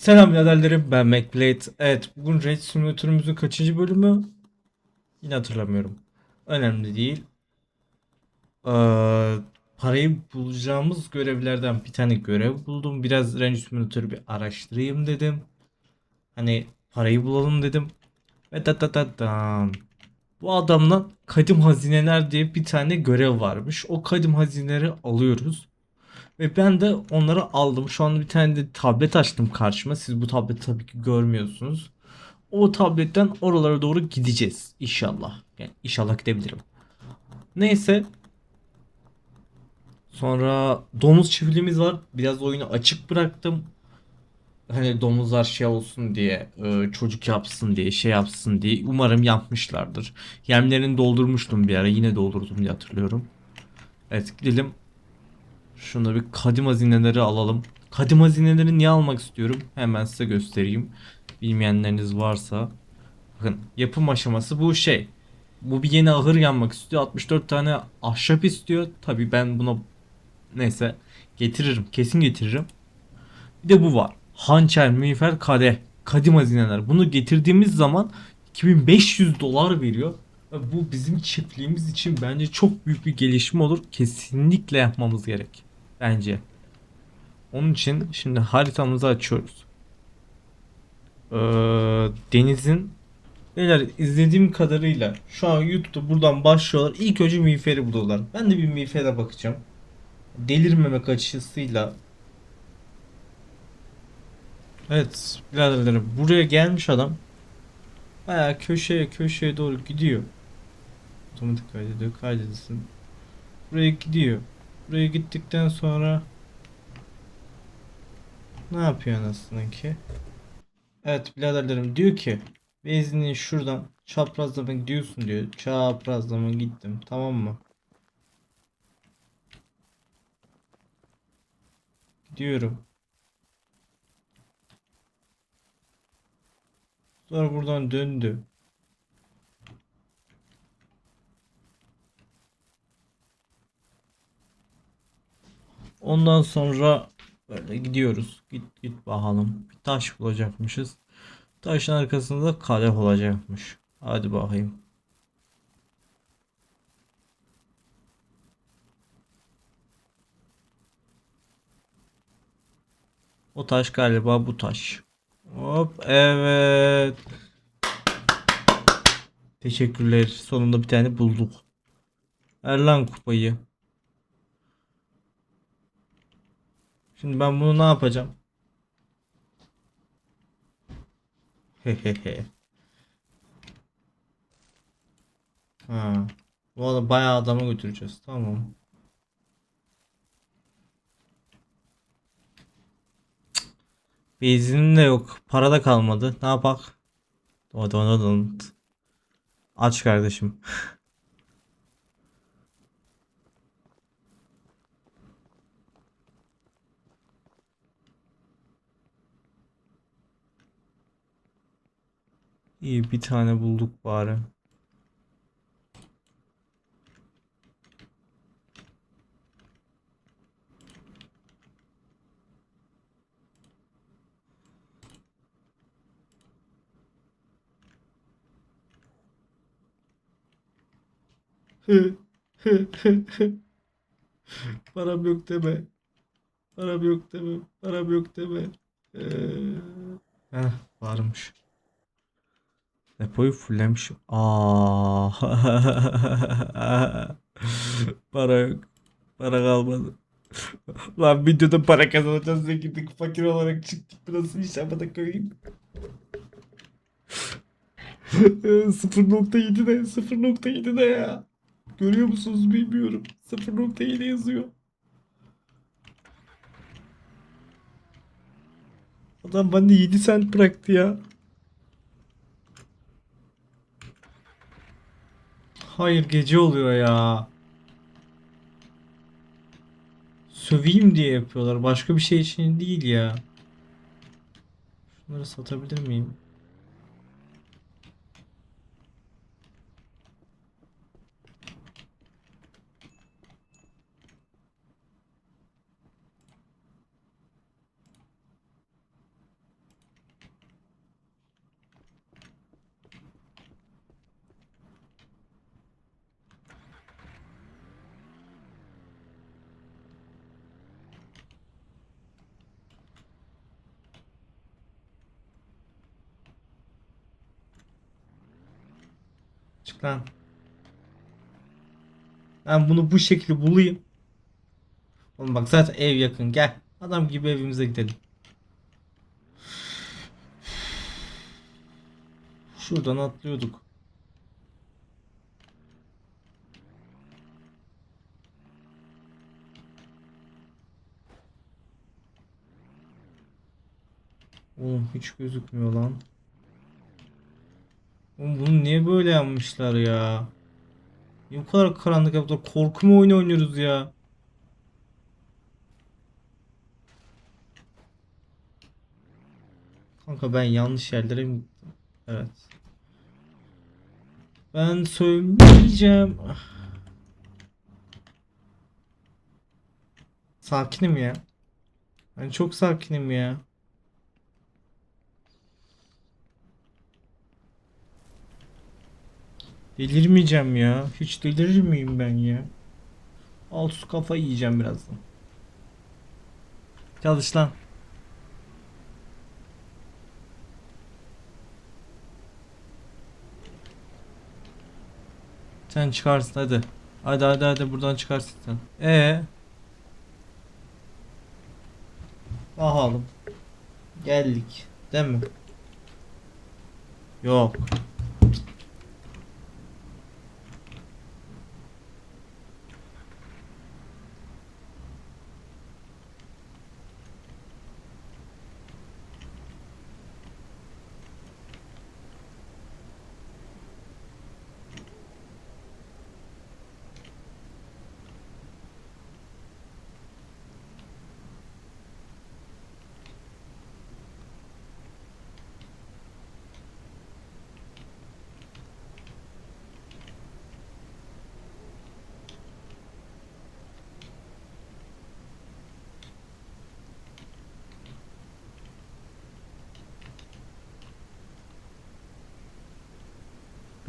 Selam biraderlerim ben MacBlade. Evet bugün Raid Simulator'ımızın kaçıncı bölümü? Yine hatırlamıyorum. Önemli değil. Ee, parayı bulacağımız görevlerden bir tane görev buldum. Biraz Range Simulator'ı bir araştırayım dedim. Hani parayı bulalım dedim. Ve da da da dan. Bu adamla kadim hazineler diye bir tane görev varmış. O kadim hazineleri alıyoruz. Ve ben de onları aldım. Şu anda bir tane de tablet açtım karşıma. Siz bu tableti tabii ki görmüyorsunuz. O tabletten oralara doğru gideceğiz inşallah. Yani inşallah gidebilirim. Neyse. Sonra domuz çiftliğimiz var. Biraz oyunu açık bıraktım. Hani domuzlar şey olsun diye, e, çocuk yapsın diye, şey yapsın diye. Umarım yapmışlardır. Yemlerini doldurmuştum bir ara. Yine doldurdum diye hatırlıyorum. Evet gidelim. Şunu bir kadim hazineleri alalım. Kadim hazineleri niye almak istiyorum? Hemen size göstereyim. Bilmeyenleriniz varsa. Bakın yapım aşaması bu şey. Bu bir yeni ahır yanmak istiyor. 64 tane ahşap istiyor. Tabi ben buna neyse getiririm. Kesin getiririm. Bir de bu var. Hançer, miğfer, kadeh. Kadim hazineler. Bunu getirdiğimiz zaman 2500 dolar veriyor. Ve Bu bizim çiftliğimiz için bence çok büyük bir gelişme olur. Kesinlikle yapmamız gerek. Bence. Onun için şimdi haritamızı açıyoruz. Ee, denizin Beyler izlediğim kadarıyla şu an YouTube'da buradan başlıyorlar. İlk önce miğferi buluyorlar. Ben de bir miğfere bakacağım. Delirmemek açısıyla. Evet biraderlerim buraya gelmiş adam. Baya köşeye köşeye doğru gidiyor. Otomatik kaydediyor kaydedilsin. Buraya gidiyor. Buraya gittikten sonra ne yapıyor anasının ki? Evet biraderlerim diyor ki benzinliği şuradan çaprazlama gidiyorsun diyor. Çaprazlama gittim tamam mı? Gidiyorum. Sonra buradan döndü. Ondan sonra böyle gidiyoruz. Git git bakalım. Bir taş bulacakmışız. Taşın arkasında da kadeh olacakmış. Hadi bakayım. O taş galiba bu taş. Hop evet. Teşekkürler. Sonunda bir tane bulduk. Ver lan kupayı. Şimdi ben bunu ne yapacağım? Hehehe. Ha. Bu arada bayağı adama götüreceğiz. Tamam. Benzinin de yok. Para da kalmadı. Ne yapak? Aç kardeşim. İyi bir tane bulduk bari. Param yok deme. Param yok deme. Param yok deme. Ee, heh, varmış. Depoyu fullemişim. Aa. para yok. Para kalmadı. Lan videoda para kazanacağız diye gittik fakir olarak çıktık. Bu nasıl iş amına koyayım. 0.7 de 0.7 de ya. Görüyor musunuz bilmiyorum. 0.7 yazıyor. Adam bende 7 sent bıraktı ya. Hayır gece oluyor ya. Söveyim diye yapıyorlar. Başka bir şey için değil ya. Şunları satabilir miyim? Lan. Ben bunu bu şekilde bulayım. Oğlum bak zaten ev yakın. Gel. Adam gibi evimize gidelim. Şuradan atlıyorduk. Oğlum hiç gözükmüyor lan. Oğlum bunu niye böyle yapmışlar ya? Niye bu kadar karanlık yaptılar? Korku mu oyunu oynuyoruz ya? Kanka ben yanlış yerlere mi gittim? Evet. Ben söyleyeceğim. Sakinim ya. Ben çok sakinim ya. Delirmeyeceğim ya. Hiç delirir miyim ben ya? Alt üst kafa yiyeceğim birazdan. Çalış lan. Sen çıkarsın hadi. Hadi hadi hadi buradan çıkarsın sen. Ee. Bakalım. Geldik. Değil mi? Yok.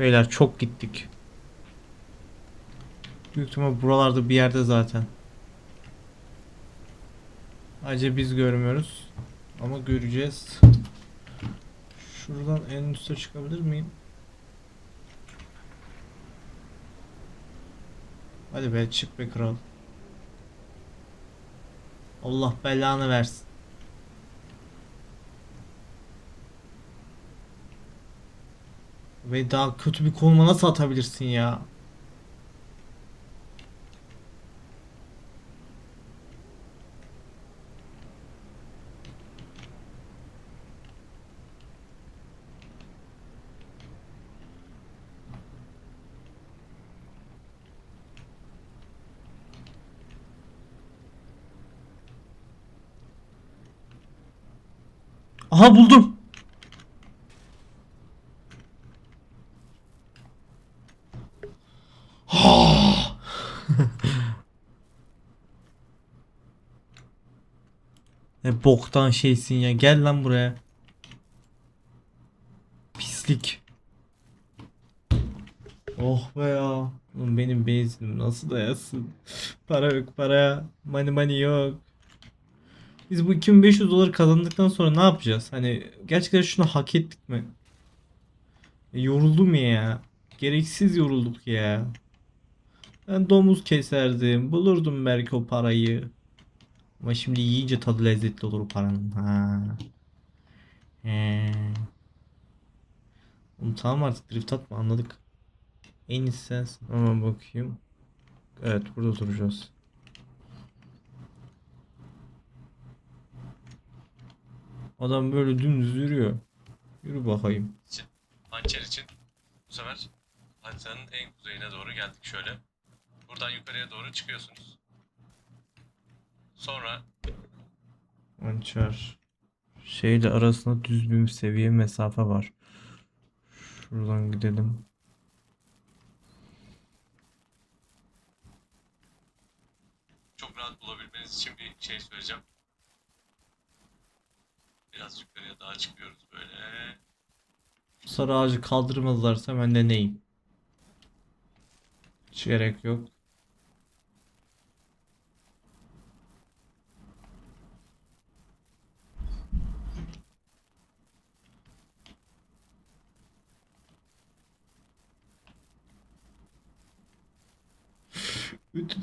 Beyler çok gittik. Büyük ihtimal buralarda bir yerde zaten. Acı biz görmüyoruz. Ama göreceğiz. Şuradan en üste çıkabilir miyim? Hadi be çık be kral. Allah belanı versin. Ve daha kötü bir konuma nasıl atabilirsin ya? Aha buldum. Ne boktan şeysin ya. Gel lan buraya. Pislik. Oh be ya. Oğlum benim benzinim nasıl dayasın? Para yok para. Money money yok. Biz bu 2500 doları kazandıktan sonra ne yapacağız? Hani gerçekten şunu hak ettik mi? E, yoruldum ya. Gereksiz yorulduk ya. Ben domuz keserdim. Bulurdum belki o parayı. Ama şimdi yiyince tadı lezzetli olur paranın. Ha. He. Oğlum tamam artık drift atma anladık. En iyisi sensin. Hemen bakayım. Evet burada duracağız. Adam böyle dümdüz yürüyor. Yürü bakayım. için, hançer için bu sefer haritanın en kuzeyine doğru geldik şöyle. Buradan yukarıya doğru çıkıyorsunuz. Sonra Hançer. Şeyle arasında düz bir seviye mesafe var. Şuradan gidelim. çok rahat bulabilmeniz için bir şey söyleyeceğim. Biraz yukarıya daha çıkıyoruz böyle. Sarı ağacı kaldırmazlarsa ben de neyim? Hiç gerek yok. Bütün...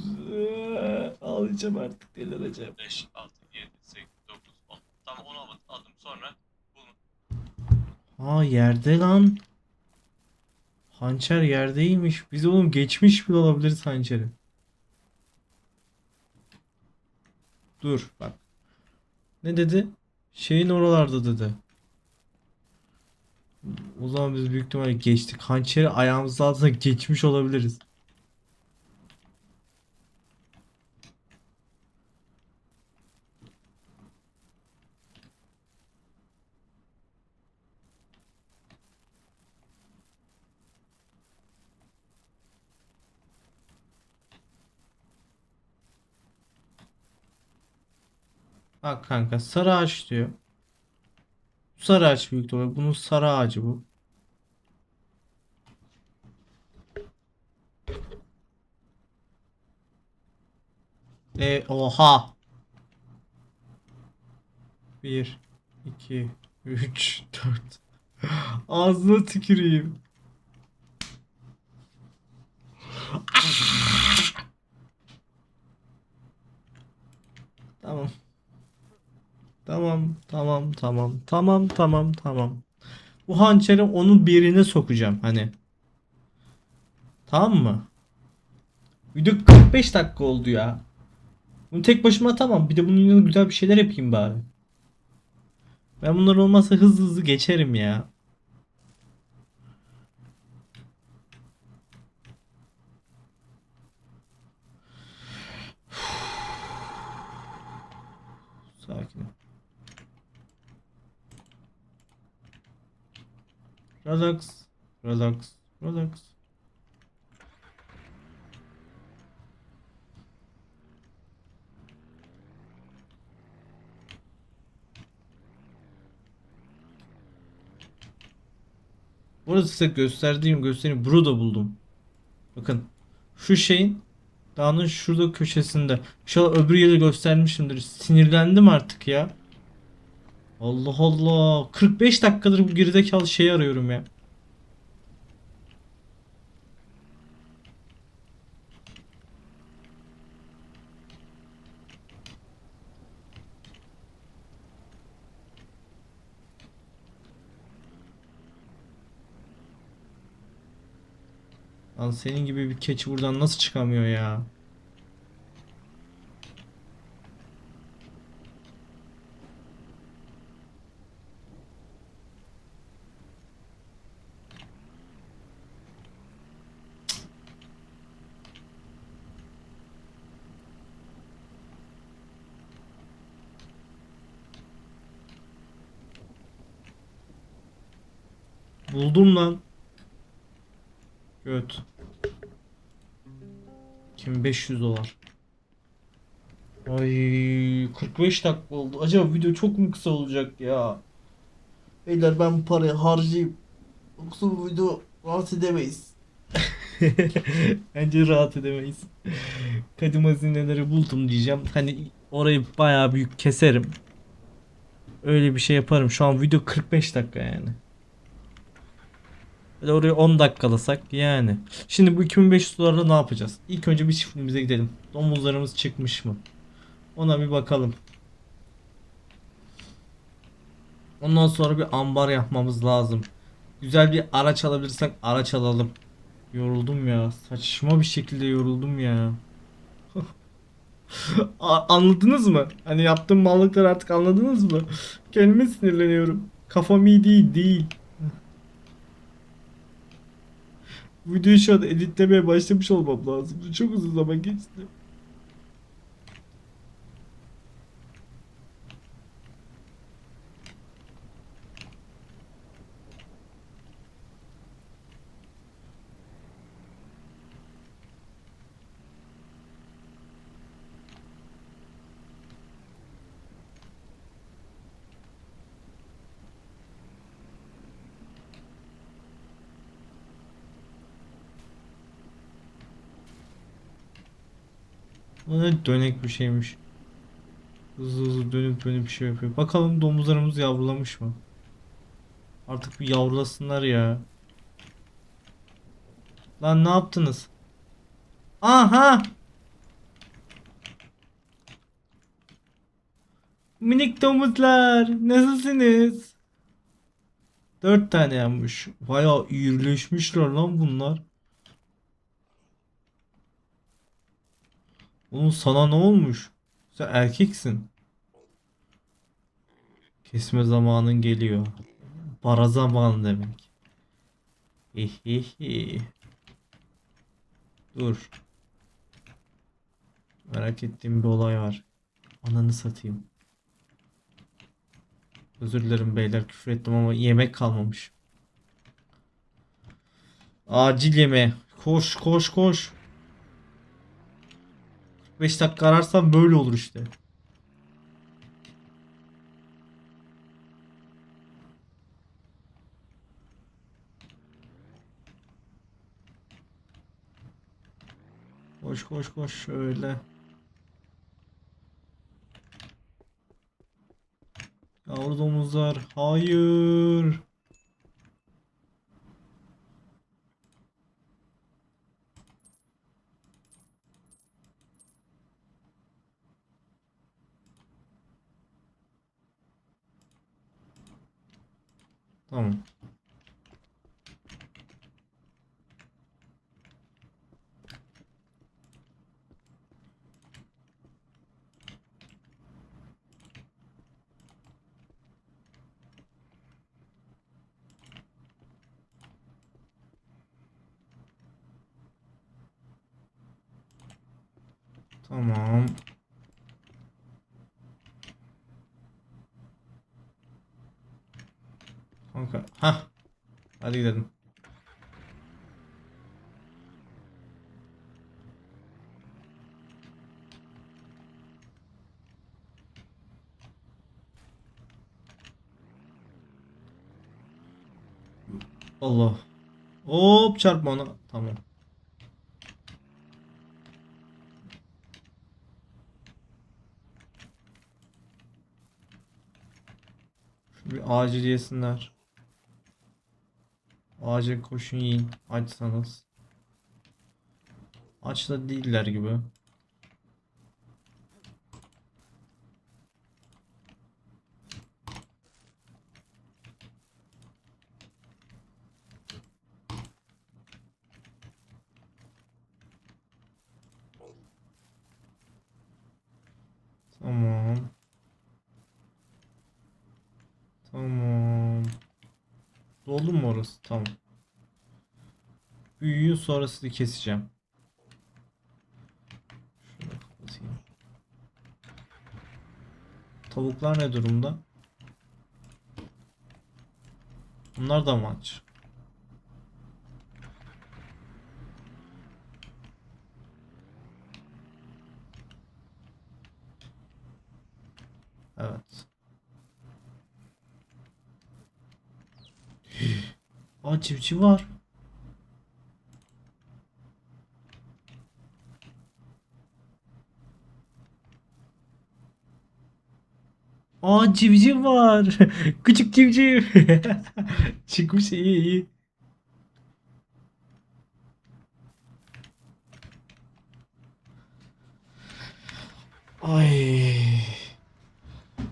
Ağlayacağım artık delireceğim. 5, 6, 7, 8, 9, 10. Tamam 10 aldım, sonra bulun. Ha yerde lan. Hançer yerdeymiş. Biz oğlum geçmiş bile olabiliriz hançeri. Dur bak. Ne dedi? Şeyin oralarda dedi. O zaman biz büyük ihtimalle geçtik. Hançeri ayağımızın altına geçmiş olabiliriz. Bak kanka sarı ağaç diyor. Sarı ağaç büyük ihtimalle. Bunun sarı ağacı bu. E oha. 1 2 3 4 Ağzına tüküreyim. Tamam. Tamam, tamam, tamam, tamam, tamam, tamam. Bu hançeri onun birine sokacağım hani. Tamam mı? Video 45 dakika oldu ya. Bunu tek başıma tamam. Bir de bunun yanında güzel bir şeyler yapayım bari. Ben bunlar olmazsa hızlı hızlı geçerim ya. Relax. Relax. Relax. Burada size gösterdiğim göstereyim. Burada buldum. Bakın. Şu şeyin dağının şurada köşesinde. An öbür yeri göstermişimdir. Sinirlendim artık ya. Allah Allah. 45 dakikadır bu gerizekalı şeyi arıyorum ya. Lan senin gibi bir keçi buradan nasıl çıkamıyor ya? Buldum lan. Göt. 2500 dolar. Ay 45 dakika oldu. Acaba video çok mu kısa olacak ya? Beyler ben bu parayı harcayayım. Yoksa bu video rahat edemeyiz. Bence rahat edemeyiz. Kadim hazineleri buldum diyeceğim. Hani orayı bayağı büyük keserim. Öyle bir şey yaparım. Şu an video 45 dakika yani. Böyle oraya 10 dakikalasak yani. Şimdi bu 2500 dolarla ne yapacağız? İlk önce bir çiftliğimize gidelim. Domuzlarımız çıkmış mı? Ona bir bakalım. Ondan sonra bir ambar yapmamız lazım. Güzel bir araç alabilirsek araç alalım. Yoruldum ya. Saçma bir şekilde yoruldum ya. Anladınız mı? Hani yaptığım mallıkları artık anladınız mı? Kendime sinirleniyorum. Kafam iyi değil değil. Bu videoyu şu an editlemeye başlamış olmam lazım. Çok uzun zaman geçti. Ne dönek bir şeymiş. Hızlı hızlı dönüp dönüp bir şey yapıyor. Bakalım domuzlarımız yavrulamış mı? Artık bir yavrulasınlar ya. Lan ne yaptınız? Aha! Minik domuzlar, nasılsınız? Dört tane yanmış. Bayağı iyileşmişler lan bunlar. Oğlum sana ne olmuş? Sen erkeksin. Kesme zamanın geliyor. Para zamanı demek. Hihihi. Dur. Merak ettiğim bir olay var. Ananı satayım. Özür dilerim beyler küfür ettim ama yemek kalmamış. Acil yeme. Koş koş koş. 45 dakika ararsam böyle olur işte. Koş koş koş şöyle. Yavru domuzlar. Hayır. Tamam. Tamam. Kanka. Ha. Hadi gidelim. Allah. Hop çarpma ona. Tamam. Şu bir acil yesinler. Acil koşun yiyin. Açsanız. Aç da değiller gibi. Tamam. Tamam. Doldu mu orası? Tamam. Büyüyün sonrasını keseceğim. Şunu kapatayım. Tavuklar ne durumda? Bunlar da mı aç? Evet. Aa civciv var. Aa civciv var. Küçük civciv. Çıkmış iyi iyi. Ay.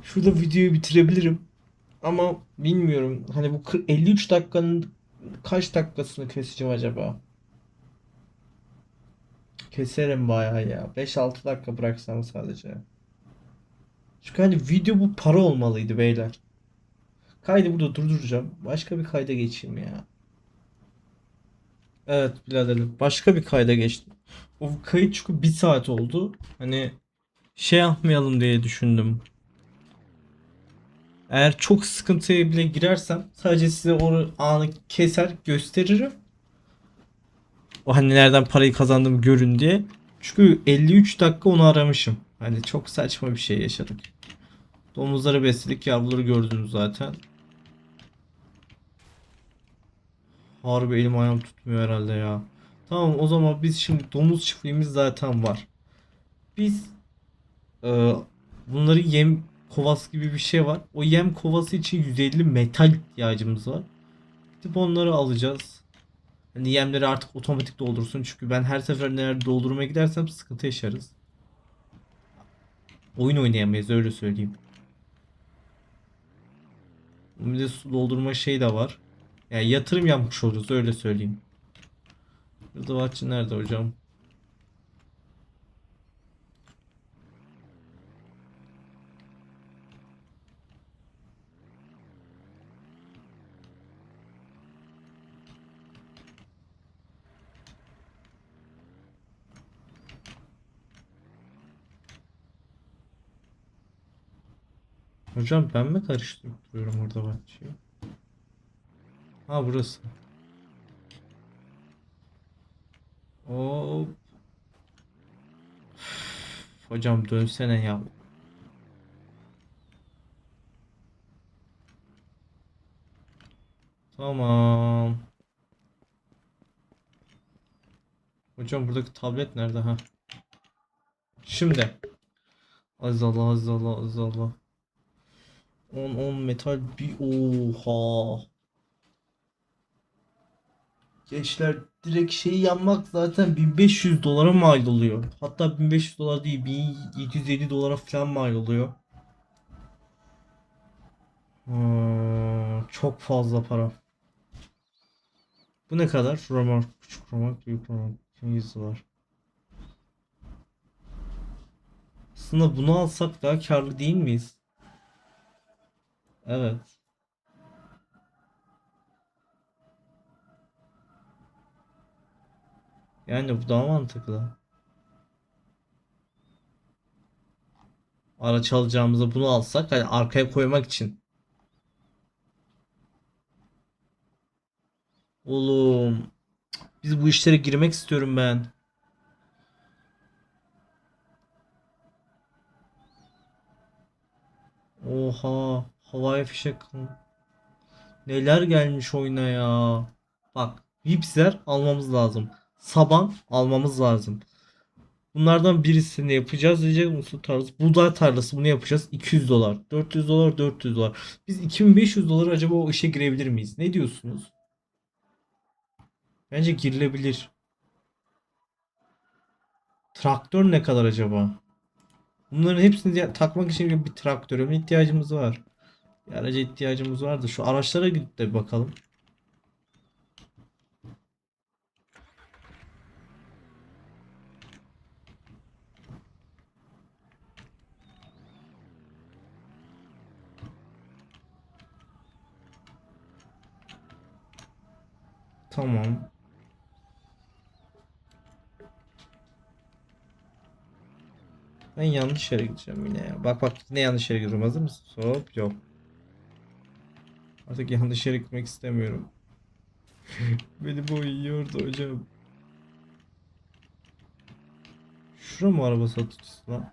Şurada videoyu bitirebilirim. Ama bilmiyorum. Hani bu 40 53 dakikanın kaç dakikasını keseceğim acaba? Keserim bayağı ya. 5-6 dakika bıraksam sadece. Çünkü hani video bu para olmalıydı beyler. Kaydı burada durduracağım. Başka bir kayda geçeyim ya. Evet biraderim. Başka bir kayda geçtim. O kayıt çünkü bir saat oldu. Hani şey yapmayalım diye düşündüm. Eğer çok sıkıntıya bile girersem sadece size onu anı keser gösteririm. O hani nereden parayı kazandım görün diye. Çünkü 53 dakika onu aramışım. Hani çok saçma bir şey yaşadık. Domuzları besledik yavruları gördünüz zaten. Harbi elim ayağım tutmuyor herhalde ya. Tamam o zaman biz şimdi domuz çiftliğimiz zaten var. Biz e, bunları yem kovası gibi bir şey var. O yem kovası için 150 metal ihtiyacımız var. Gidip onları alacağız. Hani yemleri artık otomatik doldursun. Çünkü ben her seferinde doldurmaya gidersem sıkıntı yaşarız. Oyun oynayamayız öyle söyleyeyim. Bir de su doldurma şey de var. Yani yatırım yapmış olacağız öyle söyleyeyim. Rıdvatçı nerede hocam? Hocam ben mi karıştırıp duruyorum orada bahçeyi? Ha burası. Hop. Hocam dönsene ya. Tamam. Hocam buradaki tablet nerede ha? Şimdi. Azala azala azala. 10 10 metal bir oha. Gençler direkt şeyi yanmak zaten 1500 dolara mal oluyor. Hatta 1500 dolar değil 1750 dolara falan mal oluyor. Hmm, çok fazla para. Bu ne kadar? Romark, küçük romark, büyük romark. 100 dolar. Aslında bunu alsak daha karlı değil miyiz? Evet. Yani bu daha mantıklı. Araç alacağımızda bunu alsak hani arkaya koymak için. Oğlum biz bu işlere girmek istiyorum ben. Oha havai fişek neler gelmiş oyuna ya. Bak Vipser almamız lazım. Saban almamız lazım. Bunlardan birisini yapacağız diyecek musun tarzı. Buğday tarlası bunu yapacağız. 200 dolar. 400 dolar 400 dolar. Biz 2500 dolar acaba o işe girebilir miyiz? Ne diyorsunuz? Bence girilebilir. Traktör ne kadar acaba? Bunların hepsini takmak için bir traktöre ihtiyacımız var? Bir araca ihtiyacımız vardı. Şu araçlara gidip de bakalım. Tamam. Ben yanlış yere gideceğim yine ya. Bak bak yine yanlış yere gidiyorum. Hazır mısın? Hop yok. Artık yanlış yere gitmek istemiyorum. Beni boyuyordu hocam. Şura mı araba satıcısı lan?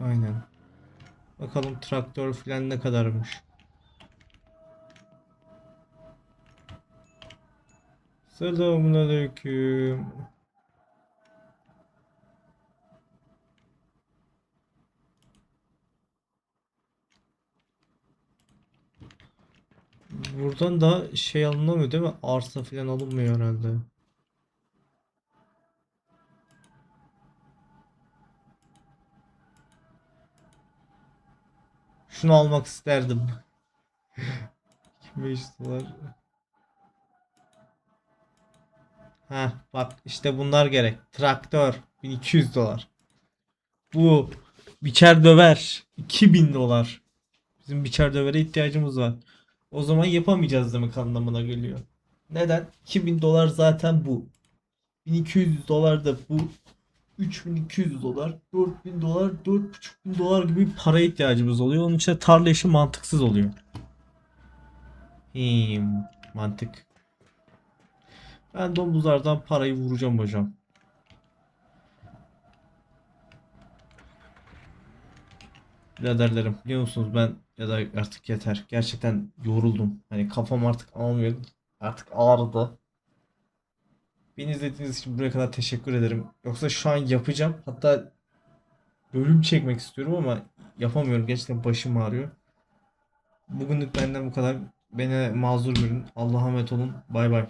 Aynen. Bakalım traktör falan ne kadarmış. Selamünaleyküm. Buradan da şey alınamıyor değil mi? Arsa falan alınmıyor herhalde. Şunu almak isterdim. 2500 dolar. Ha bak işte bunlar gerek. Traktör 1200 dolar. Bu biçer döver 2000 dolar. Bizim biçer dövere ihtiyacımız var. O zaman yapamayacağız demek anlamına geliyor. Neden? 2000 dolar zaten bu. 1200 dolar da bu. 3200 dolar, 4000 dolar, 4500 dolar gibi paraya ihtiyacımız oluyor. Onun için tarla işi mantıksız oluyor. Hmm, mantık. Ben domuzlardan parayı vuracağım hocam. Biraderlerim biliyor musunuz ben ya da artık yeter. Gerçekten yoruldum. Hani kafam artık almıyor. Artık ağrıdı. Beni izlediğiniz için buraya kadar teşekkür ederim. Yoksa şu an yapacağım. Hatta bölüm çekmek istiyorum ama yapamıyorum. Gerçekten başım ağrıyor. Bugünlük benden bu kadar. Beni mazur görün. Allah'a emanet olun. Bay bay.